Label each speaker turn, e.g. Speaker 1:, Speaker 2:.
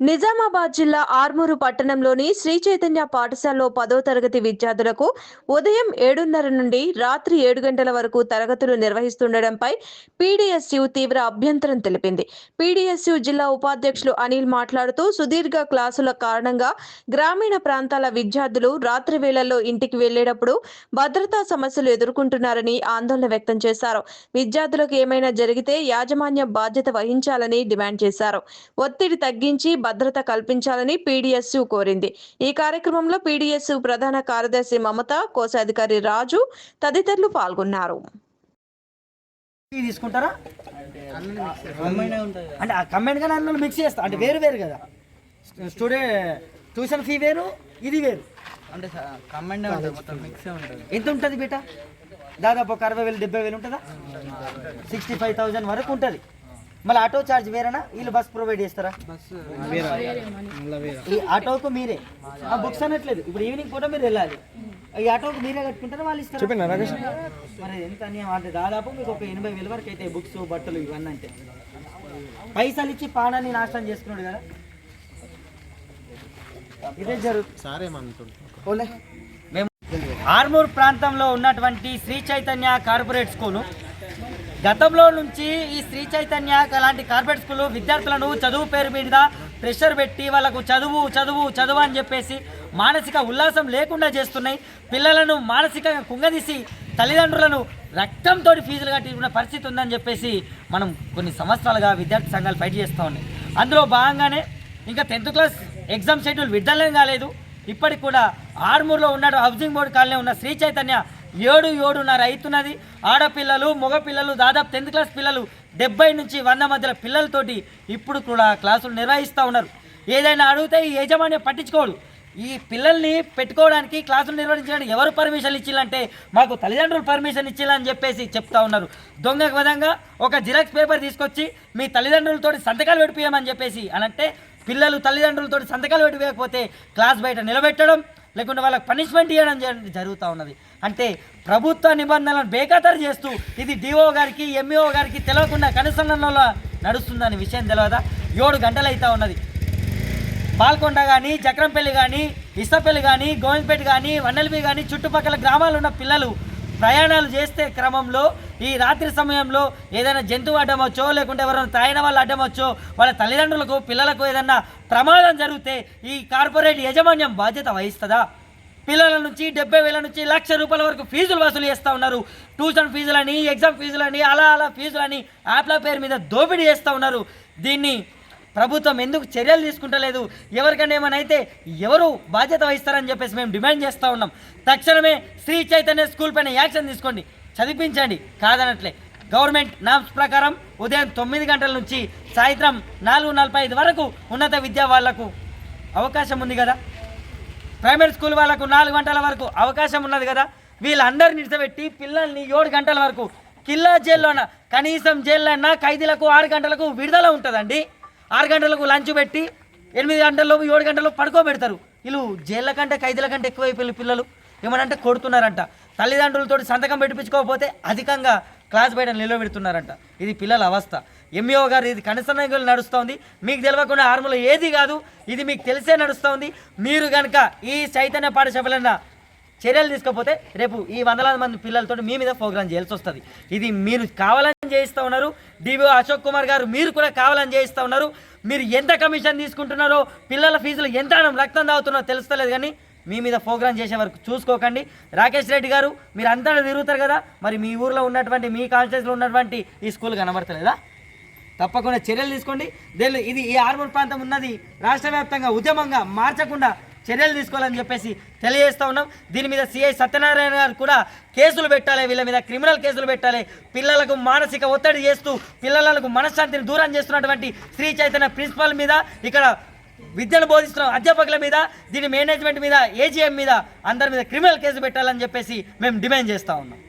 Speaker 1: నిజామాబాద్ జిల్లా ఆర్మూరు పట్టణంలోని శ్రీ చైతన్య పాఠశాలలో పదో తరగతి విద్యార్థులకు ఉదయం ఏడున్నర నుండి రాత్రి ఏడు గంటల వరకు తరగతులు నిర్వహిస్తుండటంపై పీడీఎస్యు తీవ్ర అభ్యంతరం తెలిపింది. పీడీఎస్యు జిల్లా ఉపాధ్యక్షులు అనిల్ మాట్లాడుతూ సుదీర్ఘ క్లాసుల కారణంగా గ్రామీణ ప్రాంతాల విద్యార్థులు రాత్రి వేళల్లో ఇంటికి వెళ్ళేటప్పుడు భద్రతా సమస్యలు ఎదుర్కొంటున్నారని ఆందోళన వ్యక్తం చేశారు. విద్యార్థులకు ఏమైనా జరిగితే యాజమాన్య బాధ్యత వహించాలని డిమాండ్ చేశారు. ఒత్తిడి తగ్గించి భద్రత కల్పించాలని పీడీఎస్యు కోరింది. ఈ కార్యక్రమంలో పీడీఎస్యు ప్రధాన కార్యదర్శి మమత కోశాధికారి రాజు తదితరులు పాల్గొన్నారు.
Speaker 2: తీసుకుంటారా? అంటే ఆ కంబైన్ కానీ అందులో మిక్స్ చేస్తా. అంటే వేరు వేరు కదా. స్టూడెంట్ ట్యూషన్ ఫీ వేరు ఇది వేరు.
Speaker 3: అంటే కమెండ్ ఉంటుంది? మొత్తం మిక్స్ ఉంటుంది.
Speaker 2: ఎంత ఉంటుంది బేట? దాదాపు ఒక అరవై వేలు డెబ్బై వేలు ఉంటుందా? సిక్స్టీ ఫైవ్ థౌజండ్ వరకు ఉంటుంది. మళ్ళీ ఆటో ఛార్జ్ వేరేనా? వీళ్ళు బస్ ప్రొవైడ్ చేస్తారా? ఈ ఆటోకు మీరే. ఆ బుక్స్ అనట్లేదు. ఇప్పుడు ఈవినింగ్ పూట మీరు వెళ్ళాలి. ఈ ఆటోకు మీరే కట్టుకుంటారా? వాళ్ళు ఇస్తారు? మరి ఎంత అన్యాయం? అంటే దాదాపు మీకు ఒక ఎనభై వేల వరకు అయితే బుక్స్ బట్టలు ఇవన్నీ అంటే. పైసలు ఇచ్చి పానాన్ని నాశనం చేసుకున్నాడు కదా. ఇదే జరుగుతుంది మేము ఆర్మూర్ ప్రాంతంలో ఉన్నటువంటి శ్రీ చైతన్య కార్పొరేట్ స్కూలు. గతంలో నుంచి ఈ శ్రీ చైతన్య అలాంటి కార్పొరేట్ స్కూల్ విద్యార్థులను చదువు పేరు మీద ప్రెషర్ పెట్టి వాళ్ళకు చదువు చదువు చదువు అని చెప్పేసి మానసిక ఉల్లాసం లేకుండా చేస్తున్నాయి. పిల్లలను మానసికంగా కుంగదీసి తల్లిదండ్రులను రక్తంతో ఫీజులు కట్టించుకున్న పరిస్థితి ఉందని చెప్పేసి మనం కొన్ని సంవత్సరాలుగా విద్యార్థి సంఘాలు ఫైట్ చేస్తూ ఉన్నాయి. అందులో భాగంగానే ఇంకా టెన్త్ క్లాస్ ఎగ్జామ్ షెడ్యూల్ విడుదలనే కాలేదు. ఇప్పటికి కూడా ఆర్మూర్లో ఉన్న హౌసింగ్ బోర్డు కాలనీ ఉన్న శ్రీ చైతన్య ఏడు ఏడున్నర అవుతున్నది. ఆడపిల్లలు మగపిల్లలు దాదాపు టెన్త్ క్లాస్ పిల్లలు డెబ్బై నుంచి వంద మధ్యలో పిల్లలతోటి ఇప్పుడు కూడా క్లాసులు నిర్వహిస్తూ ఉన్నారు. ఏదైనా అడిగితే ఈ యజమాని పట్టించుకోడు. ఈ పిల్లల్ని పెట్టుకోవడానికి క్లాసులు నిర్వహించడానికి ఎవరు పర్మిషన్ ఇచ్చిందంటే మాకు తల్లిదండ్రులు పర్మిషన్ ఇచ్చిందని చెప్పేసి చెప్తా ఉన్నారు. దొంగ విధంగా ఒక జిరాక్స్ పేపర్ తీసుకొచ్చి మీ తల్లిదండ్రులతో సంతకాలు పెట్టిపోయామని చెప్పేసి అనంటే పిల్లలు తల్లిదండ్రులతో సంతకాలు పెట్టిపోయకపోతే క్లాస్ బయట నిలబెట్టడం లేకుంటే వాళ్ళకి పనిష్మెంట్ ఇవ్వడం జరుగుతూ ఉన్నది. అంటే ప్రభుత్వ నిబంధనలను బేఖాతరు చేస్తూ ఇది డిఓ గారికి ఎంఈఓ గారికి తెలియకుండా కనుసంధానంలో నడుస్తుందనే విషయం తెలియదా ఏడు గంటలు ఉన్నది. పాల్కొండ కానీ చక్రంపల్లి కానీ ఇసపల్లి కానీ గోవిందపేట కానీ వన్నెలపి కానీ చుట్టుపక్కల గ్రామాలు ఉన్న పిల్లలు ప్రయాణాలు చేస్తే క్రమంలో ఈ రాత్రి సమయంలో ఏదైనా జంతువు అడ్డమొచ్చో లేకుంటే ఎవరైనా తాగిన వాళ్ళు అడ్డమొచ్చో వాళ్ళ తల్లిదండ్రులకు పిల్లలకు ఏదైనా ప్రమాదం జరిగితే ఈ కార్పొరేట్ యాజమాన్యం బాధ్యత వహిస్తుందా? పిల్లల నుంచి డెబ్బై వేల నుంచి లక్ష రూపాయల వరకు ఫీజులు వసూలు చేస్తూ ఉన్నారు. ట్యూషన్ ఫీజులని ఎగ్జామ్ ఫీజులని అలా అలా ఫీజులని యాప్ల పేరు మీద దోపిడీ చేస్తూ ఉన్నారు. దీన్ని ప్రభుత్వం ఎందుకు చర్యలు తీసుకుంటలేదు? ఎవరికైనా ఏమైనా అయితే ఎవరు బాధ్యత వహిస్తారని చెప్పేసి మేము డిమాండ్ చేస్తూ ఉన్నాం. తక్షణమే శ్రీ చైతన్య స్కూల్ పైన యాక్షన్ తీసుకోండి. చదివించండి. కాదనట్లే. గవర్నమెంట్ నామ్స్ ప్రకారం ఉదయం తొమ్మిది గంటల నుంచి సాయంత్రం నాలుగు నలభై ఐదు వరకు ఉన్నత విద్యా వాళ్ళకు అవకాశం ఉంది కదా? ప్రైమరీ స్కూల్ వాళ్ళకు నాలుగు గంటల వరకు అవకాశం ఉన్నది కదా? వీళ్ళందరినీ నిలిచబెట్టి పిల్లల్ని ఏడు గంటల వరకు కిల్లా జైల్లోన కనీసం జైల్లో ఖైదీలకు ఆరు గంటలకు విడుదల ఉంటుందండి. ఆరు గంటలకు లంచ్ పెట్టి ఎనిమిది గంటల్లో ఏడు గంటల్లో పడుకోబెడతారు. వీళ్ళు జైళ్ళ కంటే ఖైదీల కంటే ఎక్కువైపోయిన పిల్లలు. ఏమనంటే కొడుతున్నారంట. తల్లిదండ్రులతో సంతకం పెట్టించుకోకపోతే అధికంగా క్లాస్ బయట నిలబెడుతున్నారంట. ఇది పిల్లల అవస్థ. ఎంఈఓ గారు ఇది కనసనగలు నడుస్తోంది. మీకు తెలియకుండా ఆర్మూలో ఏది కాదు ఇది మీకు తెలిసే నడుస్తోంది. మీరు కనుక ఈ చైతన్య పాఠశాలన్న చర్యలు తీసుకోకపోతే రేపు ఈ వందలాది మంది పిల్లలతో మీ మీద ప్రోగ్రామ్ చేయాల్సి వస్తుంది. ఇది మీరు కావాలని చేయిస్తూ ఉన్నారు. డివిఓ అశోక్ కుమార్ గారు మీరు కూడా కావాలని చేయిస్తూ ఉన్నారు. మీరు ఎంత కమిషన్ తీసుకుంటున్నారో పిల్లల ఫీజులు ఎంత రక్తం తాగుతున్నారో తెలుస్తలేదు కానీ మీ మీద ప్రోగ్రామ్ చేసే వరకు చూసుకోకండి. రాకేష్ రెడ్డి గారు మీరు అంతా తిరుగుతారు కదా. మరి మీ ఊర్లో ఉన్నటువంటి మీ కాన్స్టిట్యూన్సీలో ఉన్నటువంటి ఈ స్కూల్ కనబడతలేదా? తప్పకుండా చర్యలు తీసుకోండి. దీనిలో ఇది ఈ ఆర్మూర్ ప్రాంతం ఉన్నది. రాష్ట్ర వ్యాప్తంగా ఉద్యమంగా మార్చకుండా చర్యలు తీసుకోవాలని చెప్పేసి తెలియజేస్తా ఉన్నాం. దీని మీద సిఐ సత్యనారాయణ గారు కూడా కేసులు పెట్టాలి వీళ్ళ మీద క్రిమినల్ కేసులు పెట్టాలి. పిల్లలకు మానసిక ఒత్తిడి చేస్తూ పిల్లలకు మనశ్శాంతిని దూరం చేస్తున్నటువంటి శ్రీ చైతన్య ప్రిన్సిపల్ మీద ఇక్కడ విద్యను బోధిస్తున్న అధ్యాపకుల మీద దీని మేనేజ్మెంట్ మీద ఏజీఎం మీద అందరి మీద క్రిమినల్ కేసు పెట్టాలని చెప్పేసి మేము డిమాండ్ చేస్తూ ఉన్నాం.